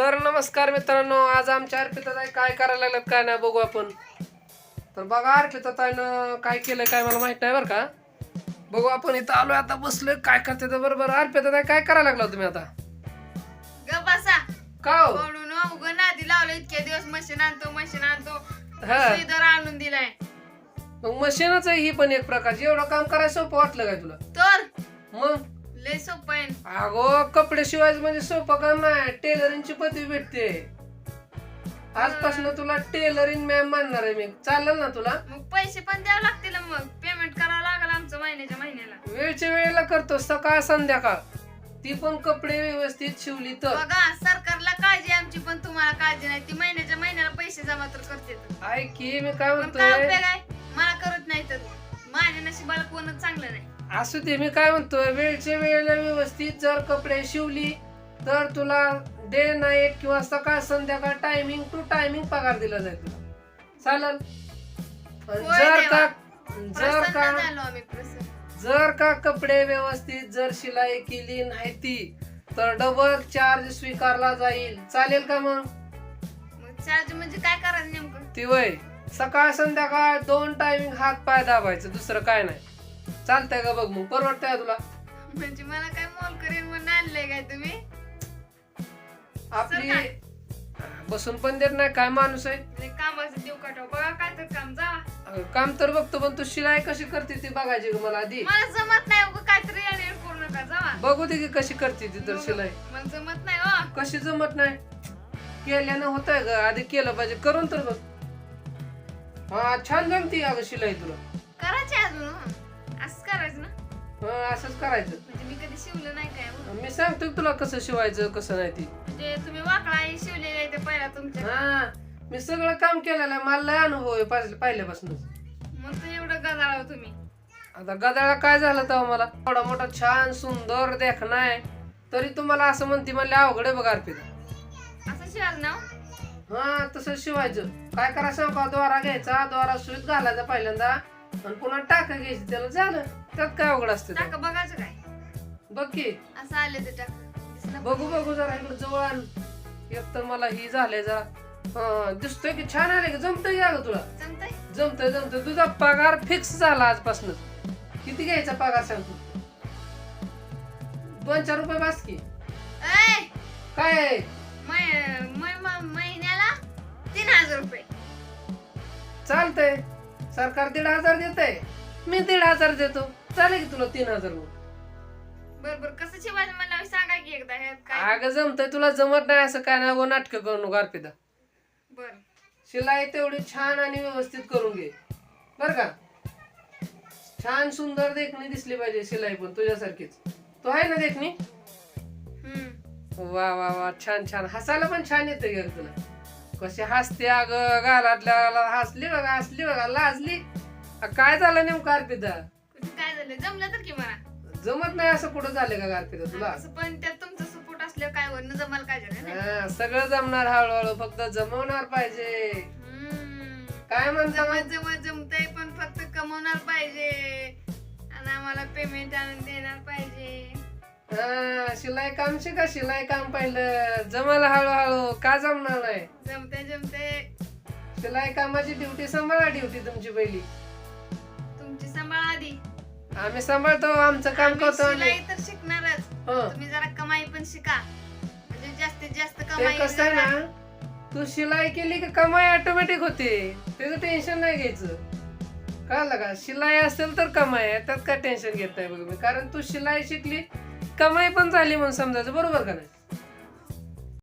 तर नमस्कार मित्रांनो आज आमच्या अर्पिताताई काय करायला लागल्यात काय नाही बघू आपण. तर बघा अर्पिताताईनं काय केलंय काय मला माहीत नाही बरं का. बघू आपण इथं आलोय आता बसलोय काय करते तर बरोबर अर्पिताताई काय करायला लागला तुम्ही आता? ग बसा. का हो? म्हणून उगं नादी लावलं इतके दिवस मशीन आणतो मशीन आणतो. हा. आणून दिलाय. मग मशीनच आहे ही पण एक प्रकारची एवढं काम करायला सोपं वाटलं काय तुला? तर? मग? लय सोपं आहे. अगो कपडे शिवायचं म्हणजे सोपं काम नाही? टेलरिंगची पदवी भेटते. आजपासून तुला टेलरिंग मॅम मानणार आहे मी. चालेल ना तुला? मग पैसे पण द्यावे लागतील मग. पेमेंट करावं लागेल आमचं महिन्याच्या महिन्याला. वेळच्या वेळेला करतो सकाळ संध्याकाळ? ती पण कपडे व्यवस्थित शिवली तर. बघा सरकारला काळजी आहे आमची पण तुम्हाला काळजी नाही. ती महिन्याच्या महिन्याला पैसे जमा तर करते ऐक की मी काय पण काय म्हणतोय? उपयोग आहे? मला करत नाही तर. माझ्या नशिबाला कोणच चांगलं नाही. असू दे मी काय म्हणतोय वेळच्या वेळेला व्यवस्थित जर कपडे शिवली तर तुला डे नाईट किंवा सकाळ संध्याकाळ टायमिंग टू टायमिंग पगार दिला जाईल तुला. चालेल? पण होय जर देवा. का जर का प्रसन्न झालो आम्ही प्रसन्न. जर का कपडे व्यवस्थित जर शिलाई केली नाही ती तर डबल चार्ज स्वीकारला जाईल. चालेल का मग? मग चार्ज म्हणजे काय करायचं नेमकं? ती वय. सकाळ संध्याकाळ दोन टायमिंग हात पाय दाबायचं दुसरं काय नाही. चालतंय का बघ मग परवडतंय का तुला? म्हणजे मला काय मोल करेन म्हणून आणलंय काय तुम्ही? आपली काय? बसून पण देत नाही काय माणूस आहे? लय कामाचं देव काटाव बघा काय तर काम जा. अगं, काम तर बघतो पण तू शिलाई कशी करते ती बघायची ग मला आधी. मला जमत नाही उगं काहीतरी येणे करू नका जावा बघू दे की कशी करते ती तर शिलाई. मला जमत नाही हो. कशी जमत नाही? केल्यानं होत ग आधी केलं पाहिजे करून तर बघ. हा छान जमती अगं शिलाई तुला. करायचे अजून हो. असंच करायचं ना? हा असंच करायचं. म्हणजे मी कधी शिवलं नाही काय हो. मी सांगतो की तुला कसं शिवायचं कसं नाही ती. म्हणजे तुम्ही वाकळा शिवलेले आहे ते पहिला तुमच्या. हा मी सगळं काम केलेलं आहे. मला लय अनुभव आहे पहिल्यापासूनच मग तर एवढं गजाळाव तुम्ही. आता गदाळा काय झालं तेव्हा मला? एवढा मोठा छान सुंदर देखणा आहे. तरी तुम्हाला असं म्हणते म्हणले अवघड आहे बघा अर्पिता. असं शिवायचं ना हो. हा तसं शिवायचं. काय करा सांग दोरा घ्यायचा दोरा सुईत घालायचा पहिल्यांदा. आणि पुन्हा टाका घ्यायची त्याला झालं. त्यात काय अवघड असतं ते? टाका बघायचं काय? बघ की. असं आले ते टाका. दिसलं बघू बघू जरा इकडे जवळ आण. एक तर मला ही झालंय जरा. दिसतोय की छान आले की? जमतंय का ग तुला? जमतंय? जमतंय जमतंय. तुझा पगार फिक्स झाला आजपासून. किती घ्यायचा पगार सांग तू? दोन चार रुपये बास की. ऐ! काय आहे? मै- मै- मै- महिन्याला तीन हजार रुपये. चालतंय. सरकार दीड हजार देतंय. मी दीड हजार देतो. चालेल की तुला तीन हजार मग बर बर. कसं मला सांगा की एकदा हे काय? अगं जमतंय तुला जमत नाही असं काय नाही. नाटक करू नको अर्पिता. बर. शिलाई तेवढी छान आणि व्यवस्थित करून घे. बर का? छान सुंदर देखणी दिसली पाहिजे शिलाई पण तुझ्यासारखीच. तू आहे ना देखणी? हम्म. वा वा वा. छान छान. हसायला पण छान येते ग तुला. कशी हसते अगं गालातल्या गालात हसली बघा हसली बघा लाजली काय झालं नेमकं अर्पिता? कुठे काय झालं? जमलं तर की मला. जमत नाही असं कुठं झालं का अर्पिता तुला? असं पण त्यात तुमचं सपोर्ट असल्यावर काय वरनं जमाल काय झालं ना हा, सगळं जमणार हळूहळू फक्त जमवणार पाहिजे. हम्म. काय म्हणता मग? जमत जमत जमतंय पण फक्त कमवणार पाहिजे. आणि आम्हाला पेमेंट आणून देणार पाहिजे. हा, शिलाई काम शिका शिलाई काम पहिलं. जमायला हळूहळू का जमणार नाही जमते जमते. शिलाई कामाची ड्युटी सांभाळा ड्युटी तुमची पहिली. तुमची सांभाळ आधी. आम्ही सांभाळतो आमचं काम आम्ही करतो शिलाई आम्ही तर शिकणारच. हं. तुम्ही जरा कमाई पण शिका. म्हणजे जास्तीत जास्त ते कमाई कसं आहे जरा- ना तू शिलाई केली की कमाई ऑटोमॅटिक होते. त्याचं टेन्शन नाही घ्यायचं. कळलं का? शिलाई असेल तर कमाई आहे त्यात काय टेन्शन घेत नाही बघ मी कारण तू शिलाई शिकली कमाई पण झाली म्हणून समजायचं. बरोबर का नाही?